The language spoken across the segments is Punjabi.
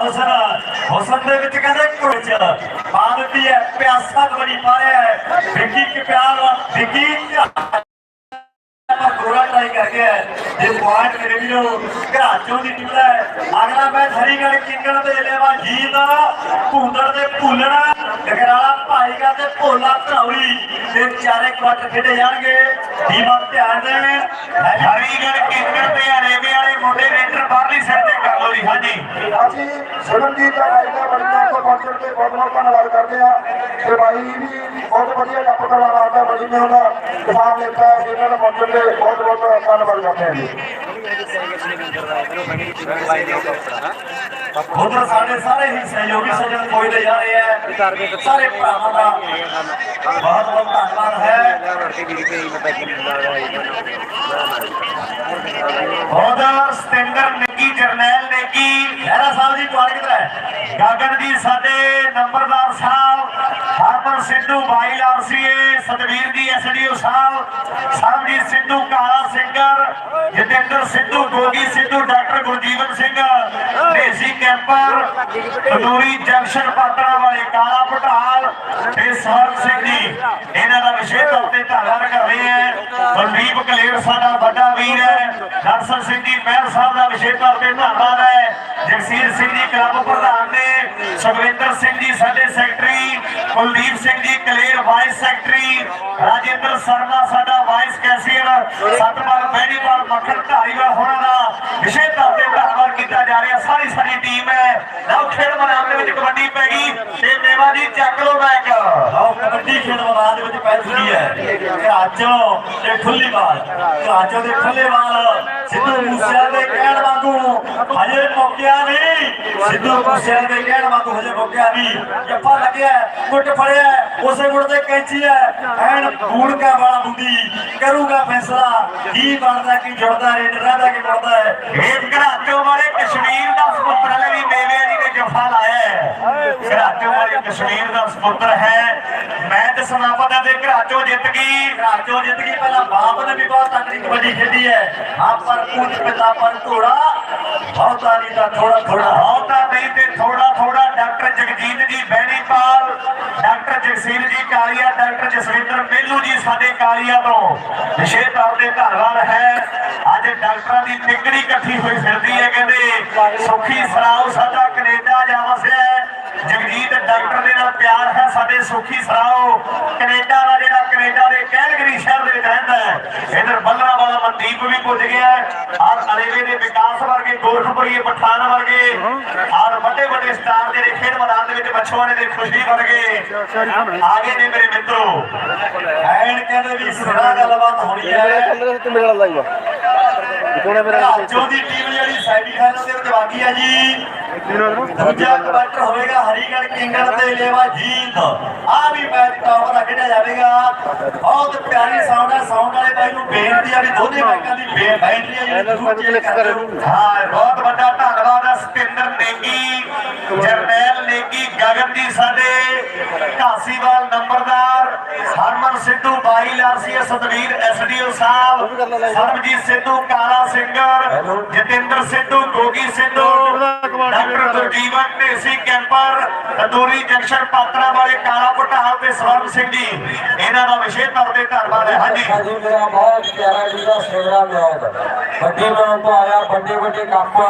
ਹੁਸਨ ਦੇ ਵਿੱਚ ਕਹਿੰਦੇ ਕੁਝ ਪਾ ਹੈ, ਪਿਆਸਾ ਬੜੀ ਪਾਰਿਆ ਹੈ। ਵਿੱਕੀ ਕਿ ਪਿਆਰ ਵਿੱਕੀ ਪੂਰਾ ਟਰਾਈ ਕਰ ਗਿਆ ਹੈ। ਪੁਆਇੰਟ ਮੇਰੇ ਵੀਰੋ ਘਰਾਚੋਂ ਦੀ ਟੀਮ ਹੈ। ਅਗਲਾ ਮੈਚ ਹਰੀਗੜ੍ਹ ਕਿੰਗਣ ਤੇ ਲੈਵਾ ਜੀਤ ਭੂੰਦੜ ਤੇ ਭੁੱਲਣਾ ਗਗਰਾਲਾ ਭਾਈਗਾ ਤੇ ਭੋਲਾ ਧਰੌਲੀ ਤੇ ਚਾਰੇ ਕੁਆਟਰ ਖੇਡੇ ਜਾਣਗੇ। ਟੀਮਾਂ ਧਿਆਨ ਦੇਣ। ਹਰੀਗੜ੍ਹ ਕਿੰਗਣ ਤੇ ਹਰੇਵੇ ਵਾਲੇ ਮੁੰਡੇ ਰੇਡਰ ਬਾਹਰਲੀ ਸਾਈਡ ਤੇ ਕਰ ਲਓ ਜੀ ਹਾਂਜੀ ਅਸੀਂ ਸਿਮਰਨਜੀਤ ਦਾ ਭਾਈ ਦਾ ਬੜੀਆਂ ਤੋਂ ਪਹੁੰਚਣ ਤੇ ਬਹੁਤ ਬਹੁਤ ਧੰਨਵਾਦ ਕਰਦੇ ਆ ਤੇ ਭਾਈ ਵੀ ਬਹੁਤ ਵਧੀਆ ਜੱਪ ਕਰਵਾ ਰਹਾ ਬੜੀ ਨੇ ਉਹਦਾ ਕਿਸਾਨ ਨੇਤਾ ਇਹਨਾਂ ਨੂੰ ਪਹੁੰਚਣ ਤੇ ਬਹੁਤ ਬਹੁਤ ਧੰਨਵਾਦ ਕਰਦੇ ਆ ਜੀ। ਉਧਰ ਸਾਡੇ ਸਾਰੇ ਹੀ ਸਹਿਯੋਗੀ ਸੱਜਣ ਕੋਈ ਲੈ ਜਾ ਰਹੇ ਹੈ। ਸਾਰੇ ਭਰਾਵਾਂ ਦਾ ਬਹੁਤ ਬਹੁਤ ਧੰਨਵਾਦ ਹੈ। ਉਹਦਾ ਸਤਿੰਦਰ ਨਿੱਕੀ ਜਰਨੈਲ ਨੇਗੀ ਖੈਰਾ ਸਾਹਿਬ ਜੀ ਤੁਹਾਡੇ ਕਿਧਰ ਹੈ? ਗਾਗਨ ਦੀ ਸਾਡੇ ਨੰਬਰਦਾਰ ਸਾਹਿਬ ਹਰਮਨ ਸਿੱਧੂ ਬਾਈ ਆਰਸੀਏ ਸਤਵੀਰ ਜੀ SDO Sahib, Sarabjit Sidhu, Kala Singhar Jatinder Sidhu, Gogi Sidhu, doctor Gurjeevan Singh Dhesi camper tandoori junction Patran ਵਾਲੇ ਕਾਲਾ ਪਟਾਲ ਤੇ ਸਵਰਨ ਸਿੰਘ ਜੀ। ਇਹਨਾਂ ਦਾ ਵਿਸ਼ੇਸ਼ ਤੌਰ ਤੇ ਧੰਨਵਾਦ ਕਰ ਰਹੇ ਹੈ। ਬਲਦੀਪ ਕਲੇਰ ਸਾਡਾ ਵੱਡਾ ਵੀਰ ਹੈ। ਦਰਸ਼ਨ ਸਿੰਘ ਜੀ ਮਹਿਲ ਸਾਹਿਬ ਦਾ ਵਿਸ਼ੇਸ਼ ਤੌਰ ਤੇ ਧੰਨਵਾਦ ਹੈ। ਜਗਸੀਰ ਸਿੰਘ ਜੀ ਕਲੱਬ ਪ੍ਰਧਾਨ ਨੇ। ਸੁਖਵਿੰਦਰ ਸਿੰਘ ਜੀ ਸਾਡੇ secretary. Kuldeep Singh ji, Kaler vice secretary Rajendra Sharma, ਸਾਡਾ ਵਾਈਸ ਕੈਸ਼ੀਅਰ ਸਤਪਾਲ ਬੈਣੀਵਾਲ, ਮੱਖਣ ਧਾਰੀਵਾਲ ਹੋਣਾ ਦਾ ਵਿਸ਼ੇਸ਼ ਤੌਰ ਤੇ ਧੰਨਵਾਦ ਕੀਤਾ ਜਾ ਰਿਹਾ। ਸਾਰੀ ਸਾਡੀ ਟੀਮ ਹੈ। ਲਓ, ਖੇਡ ਮੈਦਾਨ ਦੇ ਵਿੱਚ ਕਬੱਡੀ ਪੈ ਗਈ ਤੇ ਮੇਵਾ ਜੀ ਚੱਕ ਲੋ ਮੈਚ ਲਓ, ਕਬੱਡੀ ਖੇਡ ਮੈਦਾਨ ਦੇ ਵਿੱਚ ਪੈ ਚੁੱਕੀ ਹੈ। ਘਾਚੋ ਤੇ ਠੁੱਲੀਵਾਲ ਘਾਚੋ ਤੇ ਠੁੱਲੀਵਾਲ ਸਿੱਧੂ ਮੂਸੇਵਾਲੇ ਦੇ ਕਹਿਣ ਵਾਂਗੂ ਹਜੇ ਮੌਕਿਆ ਨਹੀਂ ਸਿੱਧੂ ਮੂਸੇਵਾਲੇ ਦੇ ਕਹਿਣ ਵਾਂਗੂ ਹਜੇ ਮੌਕਿਆ ਨਹੀਂ ਜੱਫਾ ਲੱਗਿਆ ਗੁੱਟ ਫੜਿਆ ਉਸੇ ਗੁੱਟ ਤੇ ਕੈਂਚੀ ਹੈ। ਐਨ ਬੂੜਕਾ ਵਾਲਾ ਬੁੱਢੀ ਕਰੂਗਾ ਫੈਸਲਾ। ਕੀ ਬਣਦਾ ਕੀ ਜੁੜਦਾ ਰੇਡਰਾਂ ਦਾ ਕੀ ਬਣਦਾ ਹੈ? ਇਹ ਘਰਾਚੋ ਵਾਲੇ ਕਸ਼ਮੀਰ ਦਾ ਸੁਪੁੱਤਰ ਨੇ ਵੀ ਮੇਵੇ ਜੀ ਨੇ ਜੱਫਾ ਲਾਇਆ ਹੈ। ਘਰਾਚੋ ਵਾਲੇ ਕਸ਼ਮੀਰ ਦਾ ਸੁਪੁੱਤਰ ਹੈ। ਸਮਾਪਤ ਤੇ ਘਰਾਚੋ ਜਿੱਤ ਗਈ। ਘਰਾਚੋ ਜਿੱਤ ਗਈ ਪਹਿਲਾਂ ਬਾਪ ਨੇ ਵੀ ਬਹੁਤ ਤਕੜੀ ਕਬੱਡੀ ਖੇਡੀ ਹੈ। ਪਰ ਕੁਝ ਪਿਤਾ ਪਰ ਘੋੜਾ ਬਹੁਤਾ ਨਹੀਂ ਤਾਂ ਥੋੜਾ ਥੋੜਾ ਬਹੁਤਾ ਨਹੀਂ ਤੇ ਥੋੜਾ ਥੋੜਾ ਡਾਕਟਰ ਜਗਜੀਤ ਜੀ, ਬੈਣੀਪਾਲ, ਡਾਕਟਰ ਜਗਸੀਰ ਜੀ ਕਾਲੀਆ, ਡਾਕਟਰ ਜਸਵਿੰਦਰ ਮੇਲੂ ਜੀ ਸਾਡੇ ਕਾਲੀਆ ਤੋਂ। ਵਿਸ਼ੇਸ਼ ਤੌਰ ਤੇ ਧੰਨਵਾਦ ਹੈ। ਅੱਜ ਡਾਕਟਰਾਂ ਦੀ ਟਿਕੜੀ ਇਕੱਠੀ ਹੋਈ ਫਿਰਦੀ ਹੈ ਕਹਿੰਦੇ। ਸੁਖੀ ਸਰਾਉ ਸਾਡਾ ਕੈਨੇਡਾ ਜਾ ਵਸਿਆ ਜਗਜੀਤ ਡਾਕਟਰ ਦੇ ਨਾਲ ਪਿਆਰ ਹੈ ਸਾਡੇ ਸੁਖੀ ਸਰਾਉ ਕੈਨੇਡਾ ਦਾ ਕੈਨੇਡਾ ਦੇ ਕੈਲਗਰੀ ਸ਼ਹਿਰ ਦੇ ਵਿੱਚ ਰਹਿੰਦਾ ਹੈ। ਇਧਰ ਬੱਲਰਾ ਵਾਲਾ ਮਨਦੀਪ ਵੀ ਪੁੱਜ ਗਿਆ ਔਰ ਅਲੇਵੇ ਦੇ ਵਿਕਾਸ ਵਰਗੇ ਗੋਰਖਪੁਰੀ ਪਠਾਨ ਵਰਗੇ ਔਰ ਵੱਡੇ ਵੱਡੇ ਸਟਾਰ ਜਿਹੜੇ ਖੇਡ ਮੈਦਾਨ ਦੇ ਵਿੱਚ ਮਛਵਾਣੇ ਦੇ ਖੁਸ਼ੀ ਵਰਗੇ ਆਗੇ ਨੇ ਮੇਰੇ ਮਿੱਤਰੋ ਐਨ ਕਹਿੰਦੇ ਵੀ ਸਿਰਾ ਗੱਲਬਾਤ ਹੋਣੀ ਹੈ। ਮੇਰਾ ਲਾਈਵਾ ਕੋਣੇ ਮੇਰਾ ਦੀ ਟੀਮ ਜਿਹੜੀ ਸੈਮੀਫਾਈਨਲ ਦੇ ਵਿੱਚ ਵਾਗੀ ਹੈ ਜੀ। ਦੂਜਾ ਕੁਆਟਰ ਹੋਵੇਗਾ ਹਰੀਗੜ੍ਹ ਕਿੰਗੜ ਤੇ ਲੇਵਾ ਜੀਤ। ਆ ਵੀ ਮੈਚ ਟੌਪ ਦਾ ਖੇਡਿਆ ਜਾਵੇਗਾ। ਬਹੁਤ ਪਿਆਰੀ ਸਾਊਂਡ ਹੈ। ਸਾਊਂਡ ਵਾਲੇ ਭਾਈ ਨੂੰ ਬੇਨਤੀ ਹੈ ਵੀ ਦੋਨੇ ਮੈਚਾਂ ਦੀ ਬੇ- ਬੈਟਰੀ ਹੈ ਜਿਹੜੀ ਜ਼ਰੂਰ ਚੇਂਜ ਕਰ। ਦਿਓ। ਹਾਂ ਬਹੁਤ ਵੱਡਾ ਧੰਨਵਾਦ ਹੈ ਸਤਿੰਦਰ ਨੇਗੀ ਜਰਨੈਲ ਨੇਗੀ ਗਗਨ ਜੀ ਸਾਡੇ ਘਾਸੀਵਾਲ ਨੰਬਰਦਾਰ ਹਰਮਨ ਸਿੱਧੂ ਬਾਈ Larsia Satvir SDO Sahib Sarabjit Sidhu Kala Singhar Jatinder Sidhu Gogi Sidhu doctor Gurjeevan Dhesi camper tandoori junction Patran ਵਾਲੇ ਕਾਲਾ ਪਟਾਲ ਤੇ ਸਵਰਨ ਸਿੰਘ ਜੀ। ਇਹਨਾਂ ਦਾ ਵਿਸ਼ੇਸ਼ ਤੌਰ ਤੇ ਧੰਨਵਾਦ ਹੈ। ਹਾਂਜੀ। ਹਾਂਜੀ ਮੇਰਾ ਬਹੁਤ ਪਿਆਰਾ ਜਿਹਦਾ ਸੇਵਰਾ ਮਿਆਦ ਵੱਡੇ ਮਿਆਦ ਤੋਂ ਆਇਆ ਵੱਡੇ ਵੱਡੇ ਕੱਪ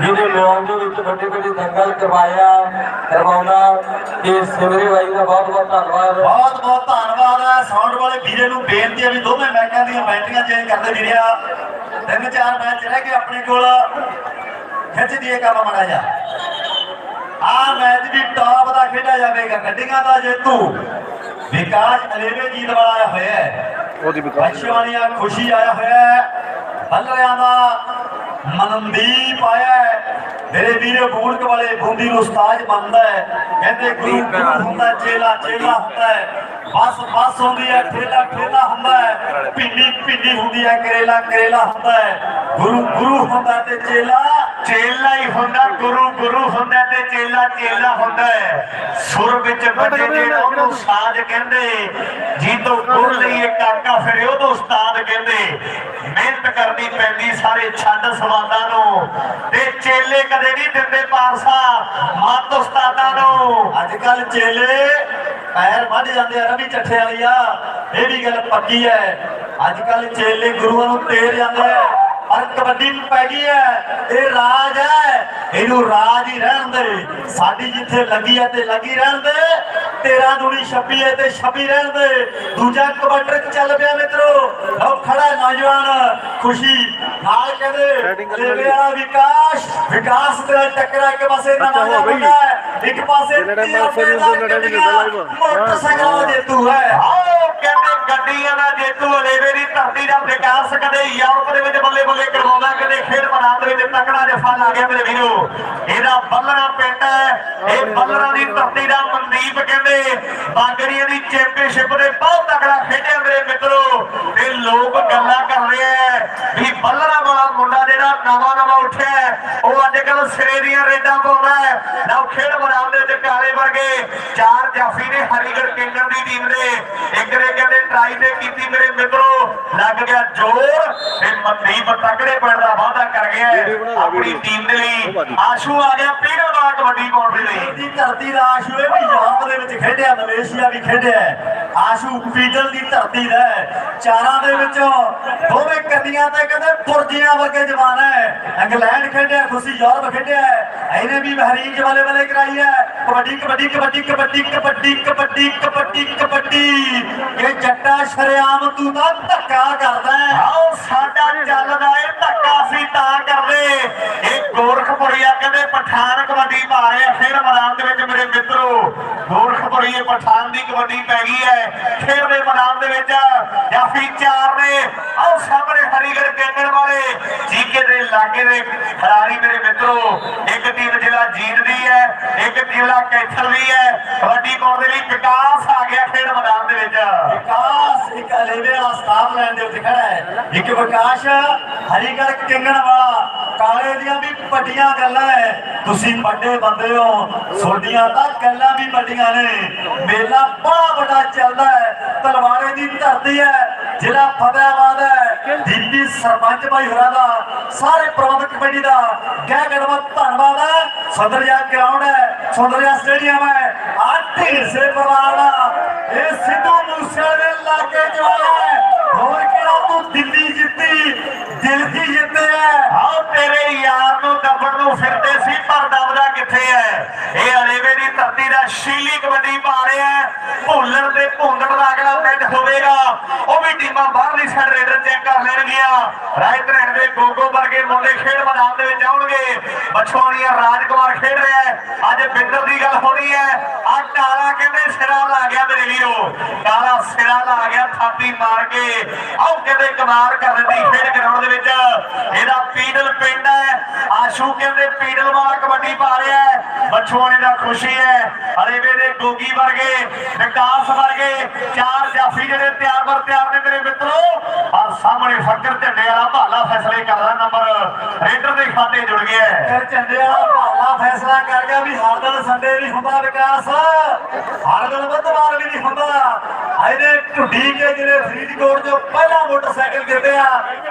ਜਿਹਦੇ ਮਿਆਦ ਦੇ ਵਿੱਚ ਵੱਡੇ ਵੱਡੇ ਦੰਗਲ ਕਰਵਾਇਆ ਕਰਵਾਉਣਾ। ਤੇ ਸਿਮਰੇ ਬਾਈ ਦਾ ਬਹੁਤ ਬਹੁਤ ਧੰਨਵਾਦ। ਬਹੁਤ ਬਹੁਤ ਧੰਨਵਾਦ ਹੈ ਸਾਊਂਡ ਵਾਲੇ ਵੀਰੇ ਨੂੰ ਬੇਨਤੀ ਹੈ ਵੀ ਦੋਵੇਂ ਮੈਚਾਂ ਦੀਆਂ ਬੈਟਰੀਆਂ ਚੇਂਜ ਕਰਦੇ ਵੀਰਿਆ ਤਿੰਨ ਚਾਰ ਮੈਚ ਰਹਿ ਗਏ ਆਪਣੇ ਕੋਲ। ਖਿੱਚ ਦੀਏ ਕੰਮ ਮੜਾ ਜਾ ਆ ਮੈਚ ਵੀ ਟੌਪ ਦਾ ਖੇਡਿਆ ਜਾਵੇਗਾ ਗੱਡੀਆਂ ਦਾ ਜੇਤੂ। ਵਿਕਾਸ ਅਲੇਵੇ ਜੀਤ ਵਾਲਾ ਆਇਆ ਹੋਇਆ ਹੈ। ਉਹਦੀ ਵਿਕਾਸ ਖੁਸ਼ੀ ਆਇਆ ਹੋਇਆ ਹੈ। ਬੱਲਰਿਆਂ ਦਾ ਮਨਦੀਪ ਆਇਆ ਮੇਰੇ ਵੀਰੇ ਬੂੜਕ ਵਾਲੇ ਬੂੰਦੀ ਨੂੰ ਉਸਤਾਦ ਮੰਨਦਾ ਹੈ। ਕਹਿੰਦੇ ਗੁਰੂ ਗੁਰੂ ਹੁੰਦਾ ਚੇਲਾ ਚੇਲਾ ਹੁੰਦਾ ਹੈ। ਬਸ ਬਸ ਹੁੰਦੀ ਹੈ ਠੇਲਾ ਠੇਲਾ ਹੁੰਦਾ ਹੈ। ਪਿੰਡੀ ਪਿੰਡੀ ਹੁੰਦੀ ਹੈ ਕਰੇਲਾ ਕਰੇਲਾ ਹੁੰਦਾ ਹੈ। ਗੁਰੂ ਗੁਰੂ ਹੁੰਦਾ ਤੇ ਚੇਲਾ ਚੇਲਾ ਹੀ ਹੁੰਦਾ ਗੁਰੂ ਗੁਰੂ ਹੁੰਦਾ ਤੇ ਚੇਲਾ ਚੇਲਾ ਹੁੰਦਾ ਹੈ। ਸੁਰ ਵਿੱਚ ਬੱਜੇ ਜੇ ਉਹਨੂੰ ਸਾਜ ਕਹਿੰਦੇ। ਜੀ ਤੋਂ ਗੁਰ ਲਈ ਇਹ ਕਾਕਾ ਫਿਰ ਉਹਨੂੰ ਉਸਤਾਦ ਕਹਿੰਦੇ। ਮਿਹਨਤ ਕਰਨੀ ਪੈਂਦੀ ਸਾਰੇ ਛੱਡ ਸਵਾਦਾਂ ਨੂੰ। ਤੇ ਚੇਲੇ ਕਦੇ ਨਹੀਂ ਦਿੰਦੇ ਪਾਰਸਾ ਮੱਤ ਉਸਤਾਦਾਂ ਨੂੰ। ਅੱਜ ਕੱਲ ਚੇਲੇ ਪੈਰ ਵੱਢ ਜਾਂਦੇ ਆ ਰਵੀ ਚੱਠੇ ਵਾਲੀਆ ਇਹ ਵੀ ਗੱਲ ਪੱਕੀ ਹੈ। ਅੱਜ ਕੱਲ ਚੇਲੇ ਗੁਰੂਆਂ ਨੂੰ ਤੇਰ ਜਾਂਦੇ ਆ। ਪਰ ਕਬੱਡੀ ਪੈ ਗਈ ਹੈ ਇਹ ਰਾਜ ਹੈ। ਇਹਨੂੰ ਰਾਜ ਹੀ ਰਹਿਣ ਦੇ। ਸਾਡੀ ਜਿੱਥੇ ਲੱਗੀ ਹੈ ਤੇ ਲੱਗੀ ਰਹਿਣ ਦੇ। ਤੇਰਾ ਦੁਨੀ ਛੱਪੀ ਹੈ ਤੇ ਛੱਪੀ ਰਹਿਣ ਦੇ। ਦੂਜਾ ਕਬੱਡਰ ਚੱਲ ਪਿਆ ਮਿੱਤਰੋ। ਲਓ ਖੜਾ ਨੌਜਵਾਨ ਖੁਸ਼ੀ। ਨਾਲ ਕਹਿੰਦੇ ਤੇਰਾ ਵਿਕਾਸ ਵਿਕਾਸ ਤੇਰਾ ਟੱਕਰਾ ਇੱਕ ਪਾਸੇ ਬਈ। ਮੁੰਡਾ ਹੈ। ਇੱਕ ਪਾਸੇ ਨੂੰ। ਮੋਟਰਸਾਈਕਲ ਦਾ ਜੇਤੂ ਹੈ। ਕਦੇ ਯੂਰਪ ਦੇ ਵਿੱਚ ਬੱਲੇ ਬੱਲੇ ਕਰਵਾਉਂਦਾ ਕਦੇ ਖੇਡ ਮੈਦਾਨ ਤਕੜਾ ਜਫਾ ਲਾ ਗਿਆ ਮੇਰੇ ਵੀਰੋ। ਇਹਦਾ ਬੱਲਣਾ ਪਿੰਡ ਹੈ। ਇਹ ਬੱਲਣਾ ਦੀ ਧਰਤੀ ਦਾ ਮਨਦੀਪ ਕਹਿੰਦੇ। ਬਾਗੜੀਆਂ ਦੀ ਚੈਂਪੀਅਨਸ਼ਿਪ ਦੇ ਬਹੁਤ ਤਕੜਾ ਖੇਡਿਆ ਮੇਰੇ ਮਿੱਤਰੋ। ਤੇ ਲੋਕ ਗੱਲਾਂ ਕਰ ਰਹੇ ਆ ਵੀ ਬੱਲਣਾ ਵਾਲਾ ਮੁੰਡਾ ਜਿਹੜਾ ਨਵਾਂ ਨਵਾਂ ਉੱਠਿਆ ਉਹ ਅੱਜ ਕੱਲ ਸਿਰੇ ਦੀਆਂ ਰੇਡਾਂ ਪਾਉਂਦਾ ਹੈ। ਨਾ ਖੇਡ ਮੈਦਾਨ ਦੇ ਵਿੱਚ ਕਾਲੇ ਵਰਗੇ ਚਾਰ ਜਾਫੀ ਨੇ ਹਰੀਗੜ੍ਹ ਕੇਂਦਰ ਦੀ ਟੀਮ ਦੇ। ਇੱਕ ਨੇ ਕਹਿੰਦੇ ਟਰਾਈ ਤੇ ਕੀਤੀ ਮੇਰੇ ਮਿੱਤਰੋ। ਲੱਗ ਗਿਆ ਜ਼ੋਰ ਤੇ ਮਨਦੀਪ ਤਕੜੇ ਪਿੰਡ ਦਾ ਵਾਅਦਾ ਕਰ ਗਿਆ ਆਪਣੀ ਵੀਡੀਓ। ਟੀਮ ਦੇ ਲਈ ਆਸ਼ੂ ਆ ਗਿਆ ਪੀੜਾ ਕਬੱਡੀ ਪਾਉਣ ਦੇ ਲਈ। ਦੀ ਧਰਤੀ ਦਾ ਆਸ਼ੂ ਇਹ ਵੀ ਯੂਰਪ ਦੇ ਵਿੱਚ ਖੇਡਿਆ ਮਲੇਸ਼ੀਆ ਵੀ ਖੇਡਿਆ ਹੈ। ਆਸ਼ੂ ਪੀਡਲ ਦੀ ਧਰਤੀ ਦਾ ਹੈ। ਚਾਰਾਂ ਦੇ ਵਿੱਚੋਂ ਦੋਵੇਂ ਕੰਨੀਆਂ ਤੇ ਕਹਿੰਦੇ ਪੁਰਜੀਆਂ ਵਰਗੇ ਜਵਾਨ ਹੈ। ਇੰਗਲੈਂਡ ਖੇਡਿਆ, ਖੁਸ਼ੀ ਯੂਰਪ ਖੇਡਿਆ ਇਹਨੇ ਵੀ ਬਹਿਰੀਨ ਵਾਲੇ ਵਾਲੇ ਕਰਾਈ ਹੈ। ਕਬੱਡੀ ਕਬੱਡੀ ਕਬੱਡੀ ਕਬੱਡੀ ਕਬੱਡੀ ਕਬੱਡੀ ਕਬੱਡੀ ਕਬੱਡੀ। ਇਹ ਜੱਟਾ ਸ਼ਰਿਆਮ ਤੂੰ ਤਾਂ ਧੱਕਾ ਕਰਦਾ ਆਓ ਸਾਡਾ ਚੱਲਦਾ ਏ ਧੱਕਾ ਸੀ ਤਾਂ ਕਰਦੇ। ਇਹ ਗੋਰਖਪੁਰੀਆ ਕਹਿੰਦੇ ਪਠਾਨ ਕਬੱਡੀ ਪਾ ਰਹੇ ਫਿਰ ਮੈਦਾਨ ਦੇ ਵਿੱਚ ਮੇਰੇ ਮਿੱਤਰੋ। ਗੋਰਖਪੁਰੀਏ ਪਠਾਨ ਦੀ ਕਬੱਡੀ ਪੈ ਗਈ ਹੈ। ਖੇਡ ਦੇ ਮੈਦਾਨ ਦੇ ਵਿੱਚ ਜਾਫੀ ਚਾਰ ਨੇ। ਆਓ ਸਾਹਮਣੇ ਹਰੀਗੜ੍ਹ ਕੇਂਦਰ ਵਾਲੇ ਜੀਕੇ ਦੇ ਲਾਗੇ ਦੇ ਖਿਡਾਰੀ ਮੇਰੇ ਮਿੱਤਰੋ, ਇੱਕ ਟੀਮ ਜਿਹੜਾ ਜੀਤਦੀ ਹੈ, ਇੱਕ ਟੀਮ ਜਿਹੜਾ ਕੈਥਲ ਦੀ ਹੈ, ਕਬੱਡੀ ਪਾਉਣ ਦੇ ਲਈ ਵਿਕਾਸ ਆ ਗਿਆ ਖੇਡ ਮੈਦਾਨ ਦੇ ਵਿੱਚ। ਵਿਕਾਸ ਇੱਕ ਅਲੇਵੇ ਵਾਲਾ ਸਟਾਫ ਲੈਣ ਦੇ ਉੱਤੇ ਖੜਾ ਹੈ ਇੱਕ ਵਿਕਾਸ ਹਰੀਗੜ੍ਹ ਕਿੰਗਣ ਵਾਲਾ ਕਾਲੇ ਦੀਆਂ ਵੀ ਵੱਡੀਆਂ ਗੱਲਾਂ ਹੈ ਤੁਸੀਂ ਵੱਡੇ ਬੰਦੇ ਹੋ। ਤੁਹਾਡੀਆਂ ਤਾਂ ਗੱਲਾਂ ਵੀ ਵੱਡੀਆਂ ਨੇ। ਮੇਲਾ ਬੜਾ ਵੱਡਾ ਚੱਲਦਾ ਹੈ ਤਲਵਾਰੇ ਦੀ ਧਰਤੀ ਹੈ ਜ਼ਿਲ੍ਹਾ ਫਤਿਆਬਾਦ ਹੈ ਦੀਪੀ ਸਰਪੰਚ ਭਾਈ ਹੋਰਾਂ ਦਾ, ਸਾਰੇ ਪ੍ਰਬੰਧਕ ਕਮੇਟੀ ਦਾ, ਗਹਿ ਗੜਵਾ ਧੰਨਵਾਦ ਹੈ ਸੁੰਦਰਿਆ ਗਰਾਊਂਡ ਹੈ ਸੁੰਦਰਿਆ ਸਟੇਡੀਅਮ ਹੈ ਆ ਢੀਂਡਸੇ ਪਰਿਵਾਰ ਦਾ, ਇਹ ਸਿੱਧੂ ਮੂਸੇ ਦੇ ਲਾਗੇ ਚ ਹੋਰ ਕਿਹੜਾ ਤੂੰ ਦਿੱਲੀ ਜਿੱਤੀ? ਦਿਲ ਯਾਰ ਨੂੰ ਦੱਬਣ ਨੂੰ ਫਿਰਦੇ ਸੀ ਪਰ ਦਬਦਾ ਕਿੱਥੇ ਹੈ? ਇਹ ਧਰਤੀ ਸ਼ੀਲੀ ਕਬੱਡੀ ਪਾ ਰਿਹਾ ਹੈ। ਭੁੱਲਰ ਤੇ ਭੁੰਦੜ ਦਾ ਅਗਲਾ ਪਿੰਡ ਹੋਵੇਗਾ। ਉਹ ਵੀ ਟੀਮਾਂ ਬਾਹਰਲੀ ਸਾਈਡ ਰੇਡਰ ਚੈੱਕ ਕਰ ਲੈਣਗੀਆਂ। ਰਾਇਤ ਦੇ ਗੋਗੋ ਵਰਗੇ ਮੁੰਡੇ ਖੇਡ ਮੈਦਾਨ ਦੇ ਵਿੱਚ ਆਉਣਗੇ। ਬਛਵਾਨੀਆ ਰਾਜਕੁਮਾਰ ਖੇਡ ਰਿਹਾ ਅੱਜ ਬਿੰਦਰ ਦੀ ਗੱਲ ਹੋਣੀ ਹੈ। ਆ ਕਾਲਾ ਕਹਿੰਦੇ ਸਿਰਾ ਲਾ ਗਿਆ ਮੇਰੇ ਵੀਰੋ। ਕਾਲਾ ਸਿਰਾ ਲਾ ਗਿਆ, ਥਾਪੀ ਮਾਰ ਕੇ। ਆਓ ਕਹਿੰਦੇ ਕਮਾਲ ਕਰਨ ਦੀ ਖੇਡ ਗਰਾਊਂਡ ਦੇ ਵਿੱਚ। ਇਹਦਾ ਪੀਡਲ ਪਿੰਡ ਹੈ। ਆਸ਼ੂ ਕਹਿੰਦੇ ਪੀਡਲ ਵਾਲਾ ਕਬੱਡੀ ਪਾ ਰਿਹਾ ਹੈ। ਦਾ ਖੁਸ਼ੀ ਹੈ। ਅਰੇਵੇ ਦੇ ਗੋਗੀ ਵਰਗੇ, ਵਿਕਾਸ ਵਰਗੇ, ਚਾਰ ਜਾਫੀ ਜਿਹੜੇ ਤਿਆਰ ਵਰ ਤਿਆਰ ਨੇ ਮੇਰੇ ਮਿੱਤਰੋ। ਸਾਹਮਣੇ ਫੱਕਰ ਝੰਡੇ ਵਾਲਾ ਭਾਲਾ ਫੈਸਲੇ ਕਰਦਾ ਨੰਬਰ ਰੇਡਰ ਦੇ ਖਾਤੇ ਜੁੜ ਗਿਆ ਫਿਰ ਝੰਡੇ ਵਾਲਾ ਭਾਲਾ ਫੈਸਲਾ ਕਰ ਗਿਆ ਵੀ ਹਰ ਦਿਨ ਸੰਡੇ ਨਹੀਂ ਹੁੰਦਾ ਵਿਕਾਸ ਹਰ ਦਿਨ ਬੁੱਧਵਾਰ ਵੀ ਨਹੀਂ ਹੁੰਦਾ। ਇਹਨੇ ਢੁੱਡੀ ਕੇ ਜਿਹੜੇ ਫਰੀਦਕੋਟ ਤੋਂ ਪਹਿਲਾ ਮੋਟਰਸਾਈਕਲ ਜਿੱਤਿਆ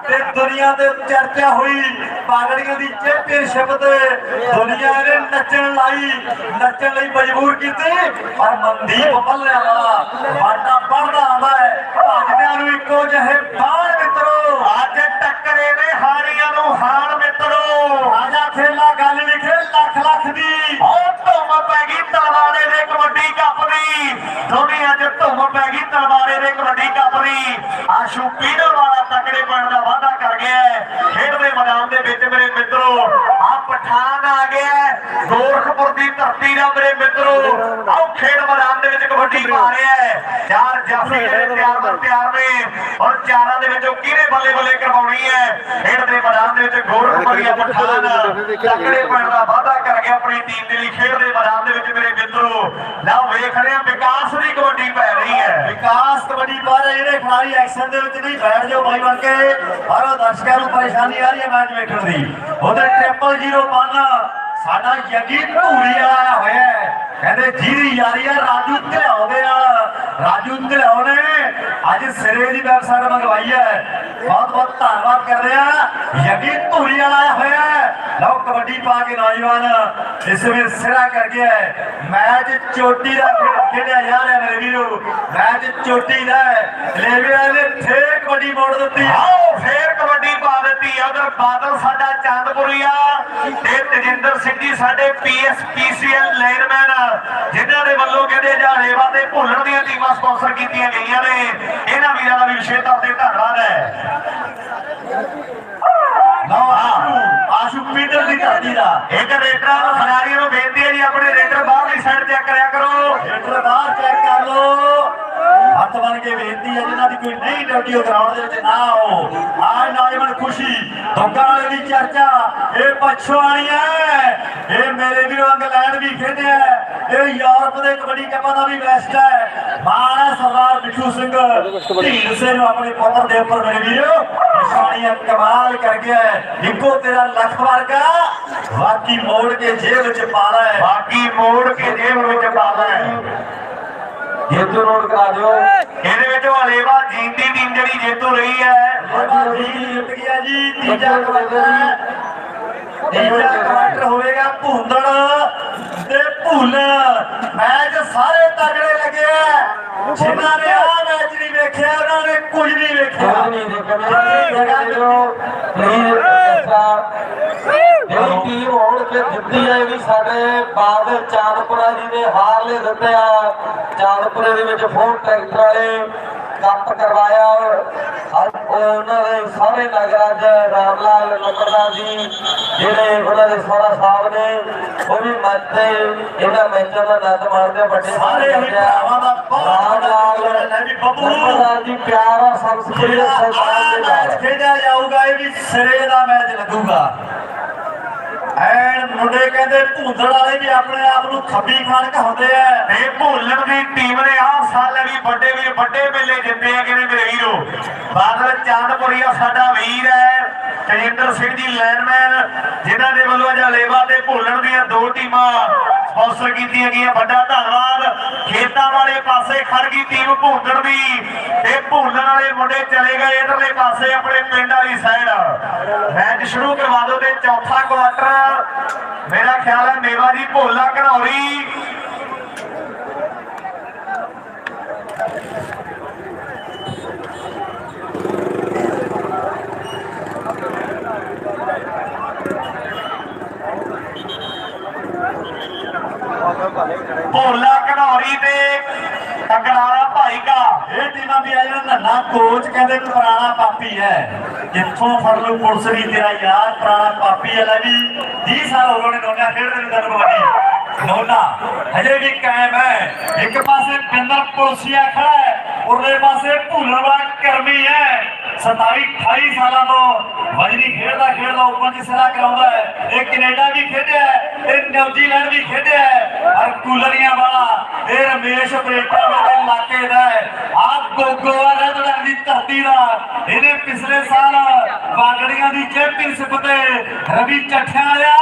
ਤੇ ਦੁਨੀਆ ਤੇ ਚਰਚਾ ਹੋਈ, ਪਾਗੜੀਆਂ ਦੀ ਚੈਂਪੀਅਨਸ਼ਿਪ ਤੇ ਦੁਨੀਆ ਨੇ ਨੱਚਣ ਲਾਈ, ਨੱਚਣ ਲਈ ਮਜਬੂਰ ਕੀਤੀ, ਪਰ ਮਨਦੀਪ ਬੱਲਿਆ ਵਾਲਾ ਵਾਟਾ ਪੜਦਾ ਆਉਂਦਾ ਹੈ। ਭਾਜਦਿਆਂ ਨੂੰ ਇੱਕੋ ਜਿਹੇ ਬਾਣ ਮਿੱਤਰੋ। ਅੱਜ ਟੱਕਰੇ ਨੇ ਹਾਰੀਆਂ ਨੂੰ ਹਾਰ ਮਿੱਤਰੋ। ਰਾਜਾ ਖੇਲਾ ਗੱਲ ਲਿਖੇ ਲੱਖ ਲੱਖ ਦੀ। ਉਹ ਧੁੰਮ ਪੈ ਗਈ ਤਲਵਾਰੇ ਦੇ ਕਬੱਡੀ ਕੱਪ ਦੀ। ਦੁਨੀਆ 'ਚ ਧੁੰਮ ਪੈ ਗਈ ਤਲਵਾਰੇ ਦੇ ਕਬੱਡੀ ਕੱਪ ਦੀ। ਆਸ਼ੂ ਪੀੜੋ ਵਾਲਾ ਤਕੜੇ ਪੈਣ ਦਾ ਵਾਅਦਾ ਕਰ ਗਿਆ ਹੈ ਖੇਡ ਦੇ ਮੈਦਾਨ ਦੇ ਵਿੱਚ ਮੇਰੇ ਮਿੱਤਰੋ ਆ ਪਠਾਨ ਆ ਗਿਆ ਗੋਰਖਪੁਰ ਦੀ ਧਰਤੀ ਦਾ ਮੇਰੇ ਮਿੱਤਰੋ ਆਓ ਖੇਡ ਮੈਦਾਨ ਦੇ ਵਿੱਚ ਕਬੱਡੀ ਪਾ ਰਿਹਾ ਹੈ। ਚਾਰ ਜਾਫੀ ਜਿਹੜੇ ਤਿਆਰ ਬਰ ਤਿਆਰ ਨੇ, ਔਰ ਚਾਰਾਂ ਦੇ ਵਿੱਚੋਂ ਕਿਹਨੇ ਬੱਲੇ ਬੱਲੇ ਕਰਵਾਉਣੀ ਹੈ? ਖੇਡ ਦੇ ਮੈਦਾਨ ਦੇ ਵਿੱਚ ਗੋਰਖਪੁਰੀਆ ਪਠਾਨ, ਤਕੜੇ ਪੈਣ ਦਾ ਵਾਅਦਾ ਕਰ ਗਿਆ ਆਪਣੀ ਟੀਮ ਦੇ ਲਈ। ਖੇਡ ਦੇ ਮੈਦਾਨ ਦੇ ਵਿੱਚ ਮੇਰੇ ਮਿੱਤਰੋ, ਲਓ ਵੇਖ ਰਹੇ ਹਾਂ, ਵਿਕਾਸ ਦੀ ਕਬੱਡੀ ਪੈ ਰਹੀ ਹੈ। ਵਿਕਾਸ ਕਬੱਡੀ ਪਾ ਰਿਹਾ ਜਿਹੜੇ ਖਿਡਾਰੀ ਐਕਸ਼ਨ ਦੇ ਵਿੱਚ ਨਹੀਂ, ਬੈਠ ਜਾਓ ਬਾਈ ਬਣ ਕੇ ਦਰਸ਼ਕਾਂ ਨੂੰ ਪਰੇਸ਼ਾਨੀ ਆ ਰਹੀ ਹੈ ਮੈਚ ਵੇਖਣ ਦੀ। ਉਧਰ ਟ੍ਰਿਪਲ ਜ਼ੀਰੋ ਬੰਨ ਸਾਡਾ ਯਗੀ ਧੂਰੀ ਆਇਆ ਹੋਇਆ ਹੈ। ਕਹਿੰਦੇ ਜਿਹਦੀ ਯਾਰੀ ਆ ਰਾਜੂ ਢਿਲਾਉ ਦੇ ਨਾਲ ਰਾਜੂ ਢਿਲਾਉ ਨੇ। ਅੱਜ ਸਿਰੇ ਦੀ ਵੈਬਸਾਈਟ ਮੰਗਵਾਈ ਹੈ। ਬਹੁਤ ਬਹੁਤ ਧੰਨਵਾਦ ਕਰਦੇ ਆ ਯਗੀ ਧੂਰੀ ਵਾਲਾ ਆਇਆ ਹੋਇਆ ਲਓ ਕਬੱਡੀ ਪਾ ਕੇ ਨੌਜਵਾਨ, ਇਸ ਵਿੱਚ ਸਿਰਾ ਕਰ ਗਿਆ ਮੈਚ ਚੋਟੀ ਦਾ ਖੇਡਿਆ ਜਾ ਰਿਹਾ ਮੇਰੇ ਵੀਰੋ। ਮੈਚ ਚੋਟੀ ਦਾ ਹੈ। ਨੇ ਫੇਰ ਕਬੱਡੀ ਮੋੜ ਦਿੱਤੀ। ਆਓ, ਫੇਰ ਕਬੱਡੀ ਪਾ ਦਿੱਤੀ। ਉਧਰ ਬਾਦਲ ਸਾਡਾ ਚੰਦਪੁਰੀਆ ਤੇ ਤਜਿੰਦਰ ਸਿੰਘ ਜੀ ਸਾਡੇ ਪੀਐਸ ਪੀਸੀਐਲ ਲਾਈਨਮੈਨ ਜਿਨ੍ਹਾਂ ਦੇ ਵੱਲੋਂ ਕਹਿੰਦੇ ਜਾਲੇਵਾ ਤੇ ਭੁੱਲਣ ਦੀਆਂ ਟੀਮਾਂ ਸਪਾਂਸਰ ਕੀਤੀਆਂ ਗਈਆਂ ਨੇ। ਇਹਨਾਂ ਵੀਰਾਂ ਦਾ ਵੀ ਵਿਸ਼ੇਸ਼ ਤੌਰ ਤੇ ਧੰਨਵਾਦ ਹੈ। ਲਓ ਆਸ਼ੂ ਆਸ਼ੂ ਪੀਟਰ ਦੀ ਧਰਤੀ ਦਾ। ਇੱਕ ਰੇਡਰਾਂ ਨੂੰ ਖਿਡਾਰੀਆਂ ਨੂੰ ਬੇਨਤੀ ਹੈ ਜੀ ਆਪਣੇ ਰੇਡਰ ਬਾਹਰਲੀ ਸਾਈਡ ਚੈੱਕ ਕਰਿਆ ਕਰੋ। ਰੇਡਰ ਬਾਹਰ ਚੈੱਕ ਕਰ ਲਓ। ਹੱਥ ਬਣ ਕੇ ਬੇਨਤੀ ਹੈ ਜਿਨ੍ਹਾਂ ਦੀ ਕੋਈ ਨਹੀਂ ਡਿਊਟੀ ਉਹ ਗਰਾਊਂਡ ਦੇ ਵਿੱਚ ਨਾ ਆਓ। ਆਹ ਨੌਜਵਾਨ ਖੁਸ਼ੀ ਦੋਕਾਂ ਵਾਲੇ ਦੀ ਚਰਚਾ, ਇਹ ਪੱਛੋ ਹੈ। ਇਹ ਮੇਰੇ ਵੀਰੋ ਇੰਗਲੈਂਡ ਵੀ ਖੇਡਿਆ ਇਹ ਯੂਰਪ ਦੇ ਕਬੱਡੀ ਕੱਪਾਂ ਦਾ ਵੀ ਬੈਸਟ ਹੈ। ਮਾਣ ਸਰਦਾਰ ਬਿੱਟੂ ਸਿੰਘ। ਢੀਂਡਸੇ ਨੂੰ ਆਪਣੇ ਪੁੱਤਰ ਦੇ ਉੱਪਰ ਮੇਰੇ ਵੀਰੋ ਨਿਸ਼ਾਨੀਆਂ ਕਮਾਲ ਕਰ ਗਿਆ ਇੱਕੋ ਤੇਰਾ ਲੱਖ ਵਰਗਾ ਬਾਕੀ ਮੋੜ ਕੇ ਜੇਬ ਵਿੱਚ ਪਾ ਲੈ। ਬਾਕੀ ਮੋੜ ਕੇ ਜੇਬ ਵਿੱਚ ਪਾ ਲੈ। ਜੇਤੂ ਨੋਟ ਕਰਾ ਦਿਓ। ਇਹਦੇ ਵਿੱਚ ਹਲੇਵਾ ਜੀਂਦੀ ਟੀਮ ਜਿਹੜੀ ਜੇਤੂ ਰਹੀ ਹੈ। ਜੀ ਜਿੱਤ ਗਿਆ ਜੀ। ਤੀਜਾ ਕੁਆਟਰ ਤੀਜਾ ਕੁਆਟਰ ਹੋਵੇਗਾ ਭੁੰਦੜ ਤੇ ਭੁੱਲਣ ਮੈਚ ਸਾਰੇ ਤਗੜੇ ਲੱਗੇ ਆ। ਜਿਨ੍ਹਾਂ ਨੇ ਆਹ ਮੈਚ ਨਹੀਂ ਵੇਖਿਆ ਉਹਨਾਂ ਨੇ ਕੁਝ ਨਹੀਂ ਵੇਖਿਆ। ਨਹੀਂ ਦੇਖਣਾ। ਪਲੀਜ਼ ਐਸਾ ਜਿਹੜੀ ਟੀਮ ਹੁਣ ਕੇ ਜਿੱਤੀ ਹੈ ਵੀ ਸਾਡੇ ਬਾਦਲ ਚਾਂਦਪੁਰਾ ਜੀ ਨੇ ਹਾਰ ਲੈ ਦਿੱਤੇ ਆ। ਚਾਂਦਪੁਰੇ ਦੇ ਵਿੱਚ ਫੋਰ ਟਰੈਕਟਰ ਵਾਲੇ ਕੱਪ ਕਰਵਾਇਆ। ਉਹਨਾਂ ਦੇ ਸਾਰੇ ਨਗਰਾਜ ਰਾਮ ਲਾਲ ਨੰਬਰਦਾਰ ਜੀ ਜਿਹੜੇ ਉਹਨਾਂ ਦੇ ਸੋਹਰਾ ਸਾਹਿਬ ਨੇ ਉਹ ਵੀ ਮੈਚ ਤੇ ਇਹਨਾਂ ਮੈਚਾਂ ਦਾ ਆਨੰਦ ਮਾਣਦੇ ਆ, ਵੱਡੇ ਸਾਰੇ ਭਰਾਵਾਂ ਦਾ ਬਹੁਤ ਲਾਲ ਹੈ ਵੀ ਬੱਬੂ। ਜੀ ਪਿਆਰਾ ਸੰਸਕ੍ਰਿਤ ਸਰਕਾਰ ਦੇ ਮੈਚ ਖੇਡਿਆ ਜਾਊਗਾ ਇਹ ਵੀ ਸਿਰੇ ਦਾ ਮੈਚ ਲੱਗੂਗਾ। ਐਨ ਮੁੰਡੇ ਕਹਿੰਦੇ ਭੂੰਦੜ ਵਾਲੇ ਵੀ ਆਪਣੇ ਆਪ ਨੂੰ ਖੱਬੀ ਖਾਨ ਕਹਾਉਂਦੇ ਆ। ਇਹ ਭੁੱਲਣ ਦੀ ਟੀਮ ਨੇ ਆਹ ਸਾਲ ਵੀ ਵੱਡੇ ਵੀ ਵੱਡੇ ਮੇਲੇ ਜਿੱਤੇ ਆ ਕਿਨੇ ਮੇਰੇ ਵੀਰੋ। ਬਾਦਲ ਚਾਂਦਪੁਰੀਆ ਸਾਡਾ ਵੀਰ ਹੈ। ਤੇਜਿੰਦਰ ਸਿੰਘ ਜੀ ਲਾਈਨਮੈਨ, ਜਿਨ੍ਹਾਂ ਦੇ ਵੱਲੋਂ ਜਲੇਵਾ ਤੇ ਭੁੱਲਣ ਦੀਆਂ ਦੋ ਟੀਮਾਂ ਸਪਾਂਸਰ ਕੀਤੀਆਂ ਗਈਆਂ। ਵੱਡਾ ਧੰਨਵਾਦ। ਖੇਤਾਂ ਵਾਲੇ ਪਾਸੇ ਖੜ ਗਈ ਟੀਮ ਭੁੱਲਣ ਦੀ ਤੇ ਭੁੱਲਣ ਵਾਲੇ ਮੁੰਡੇ ਚਲੇ ਗਏ ਇਧਰਲੇ ਪਾਸੇ ਆਪਣੇ ਪਿੰਡ ਵਾਲੀ ਸਾਈਡ ਮੈਚ ਸ਼ੁਰੂ ਕਰਵਾ ਦਿਓ ਤੇ ਚੌਥਾ ਕੁਆਟਰ ਮੇਰਾ ਖਿਆਲ ਹੈ ਮੇਵਾ ਜੀ ਭੋਲਾ ਘਨੌਰੀ ਭੋਲਾ ਘਨੌਰੀ ਤੇ ਕੰਗੜਾਲਾ ਭਾਈ ਕਾ। ਇਹ ਟੀਮਾਂ ਵੀ ਆ ਜਾਣ ਨੰਨਾ ਕੋਚ, ਕਹਿੰਦੇ ਕੋਈ ਪੁਰਾਣਾ ਪਾਪੀ ਹੈ। ਜਿੱਥੋਂ ਫੜ ਲੂ ਪੁਲਿਸ ਵੀ, ਤੇਰਾ ਯਾਰ ਪੁਰਾਣਾ ਪਾਪੀ ਹੈ ਲੈ ਵੀ। 20 ਸਾਲ ਹੋ ਗਏ ਨੇ ਖੇਡਦੇ ਨੂੰ ਤੈਨੂੰ ਕਬੱਡੀ। ਨੋਨਾ, ਹਜੇ ਵੀ ਕਾਇਮ ਹੈ। ਇੱਕ ਪਾਸੇ ਬਿੰਦਰ ਪੁਲਸੀਆ ਖੜਾ ਹੈ, ਉਰਲੇ ਪਾਸੇ ਭੁੱਲਣ ਵਾਲਾ ਕਰਮੀ ਹੈ। 27 28 ਸਾਲਾਂ ਤੋਂ ਵਜਨੀ ਖੇਡਦਾ ਖੇਡਦਾ, ਉੱਪਰ ਦੀ ਸਿਰਾ ਕਰਾਉਂਦਾ ਹੈ। ਇਹ ਕੈਨੇਡਾ ਵੀ ਖੇਡਿਆ ਹੈ। ਇਹ ਨਿਊਜ਼ੀਲੈਂਡ ਵੀ ਖੇਡਿਆ ਔਰ ਕੂਲਰੀਆਂ ਵਾਲਾ ਇਹ ਰਮੇਸ਼ ਆਪਰੇਟਰ ਵਾਲੇ ਇਲਾਕੇ ਦਾ ਹੈ। ਗੋਗੋਆ ਰਦੜਾਂ ਦੀ ਧਰਤੀ ਦਾ। ਇਹਨੇ ਪਿਛਲੇ ਸਾਲ ਬਾਗੜੀਆਂ ਦੀ ਚੈਂਪੀਅਨਸ਼ਿਪ ਤੇ ਰਵੀ ਚੱਠਿਆਂ ਵਾਲਿਆ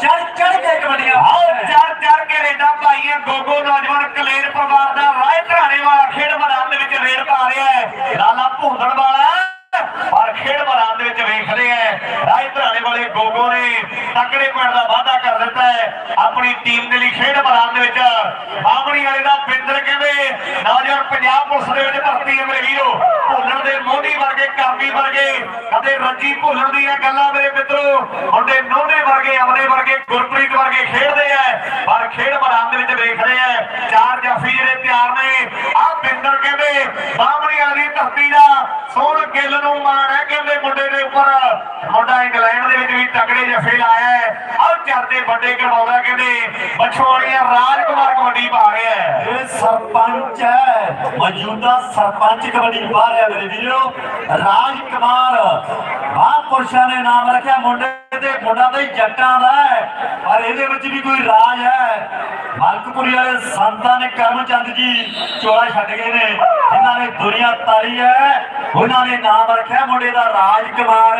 ਚੜ ਚੜ ਕੇ ਕਬੱਡੀਆਂ ਆਓ ਚੜ ਚੜ ਕੇ ਰੇਡਾ ਪਾਈਆਂ। ਗੋਗੋ ਨੌਜਵਾਨ ਕਲੇਰ ਪਰਿਵਾਰ ਦਾ ਰਾਏ ਘਰਾਣੇ ਵਾਲਾ ਖੇਡ ਮੈਦਾਨ ਦੇ ਵਿੱਚ ਰੇਡ ਪਾ ਰਿਹਾ ਹੈ। ਲਾਲਾ ਭੁੰਦੜ ਵਾਲਾ। ਖੇਡ ਮੈਦਾਨ ਦੇ ਵਿੱਚ ਵੇਖਦੇ ਆ ਰਾਜ ਧਰਾਣੇ ਵਾਲੇ ਗੋਗੋ ਨੇ ਤਕੜੇ ਪੁਆਇੰਟ ਦਾ ਵਾਅਦਾ ਕਰ ਦਿੱਤਾ ਹੈ। ਆਪਣੀ ਟੀਮ ਦੇ ਲਈ ਖੇਡ ਮੈਦਾਨ ਦੇ ਵਿੱਚ ਬਾਹਮਣੀ ਵਾਲੇ ਦਾ ਬਿੰਦਰ ਕਹਿੰਦੇ, ਨੌਜਵਾਨ ਪੰਜਾਬ ਪੁਲਿਸ ਦੇ ਵਿੱਚ ਭਰਤੀ ਹੈ ਮੇਰੇ ਵੀਰੋ। ਭੁੱਲਣ ਦੇ ਮੋਢੀ ਵਰਗੇ, ਕਾਮੀ ਵਰਗੇ ਅਤੇ ਰੱਜੀ ਭੁੱਲਣ ਦੀਆਂ ਗੱਲਾਂ ਮੇਰੇ ਮਿੱਤਰੋ, ਮੁੰਡੇ ਨੋਨੇ ਵਰਗੇ ਅਮਰੇ ਵਰਗੇ, ਗੁਰਪ੍ਰੀਤ ਵਰਗੇ ਖੇਡਦੇ ਆ ਪਰ ਖੇਡ ਮੈਦਾਨ ਦੇ ਵਿੱਚ ਵੇਖਦੇ ਆ ਚਾਰ ਜਾਫੀ ਜਿਹੜੇ ਤਿਆਰ ਨੇ ਬਿੰਦਰ ਕਹਿੰਦੇ ਦੀ ਧਰਤੀ ਦਾ ਸੋਹਣ ਗਿੱਲ ਨੂੰ ਮਾਣ ਹੈ ਕਹਿੰਦੇ ਮੁੰਡੇ ਦੇ ਉੱਪਰ ਮੁੰਡਾ ਇੰਗਲੈਂਡ ਦੇ ਵਿੱਚ ਵੀ ਤਗੜੇ ਜਫੇ ਲਾਇਆ ਹੈ। ਆਹ ਚਰਦੇ ਵੱਡੇ ਕਰਵਾਉਂਦਾ ਕਹਿੰਦੇ ਬਛੋੜੀਆਂ ਰਾਜਕੁਮਾਰ ਕਬੱਡੀ ਪਾ ਰਿਹਾ ਹੈ। ਇਹ ਸਰਪੰਚ ਹੈ, ਮੌਜੂਦਾ ਸਰਪੰਚ ਕਬੱਡੀ ਪਾ ਰਿਹਾ ਮੇਰੇ ਵੀਰੋ। ਰਾਜਕੁਮਾਰ ਮਹਾਂਪੁਰਸ਼ਾਂ ਨੇ ਨਾਮ ਰੱਖਿਆ ਮੁੰਡੇ ਤੇ, ਮੁੰਡਾ ਤਾਂ ਜੱਟਾਂ ਦਾ ਹੈ, ਪਰ ਇਹਦੇ ਵਿੱਚ ਵੀ ਕੋਈ ਰਾਜ ਹੈ। ਮਲਕਪੁਰੀ ਵਾਲੇ ਸੰਤਾਂ ਨੇ ਕਰਮਚੰਦ ਜੀ ਚੋਲਾ ਛੱਡ ਗਏ ਨੇ। ਇਹਨਾਂ ਨੇ ਦੁਨੀਆ ਤਾਰੀ ਹੈ, ਉਹਨਾਂ ਨੇ ਨਾਮ ਰੱਖਿਆ ਮੁੰਡੇ ਦਾ ਰਾਜਕੁਮਾਰ।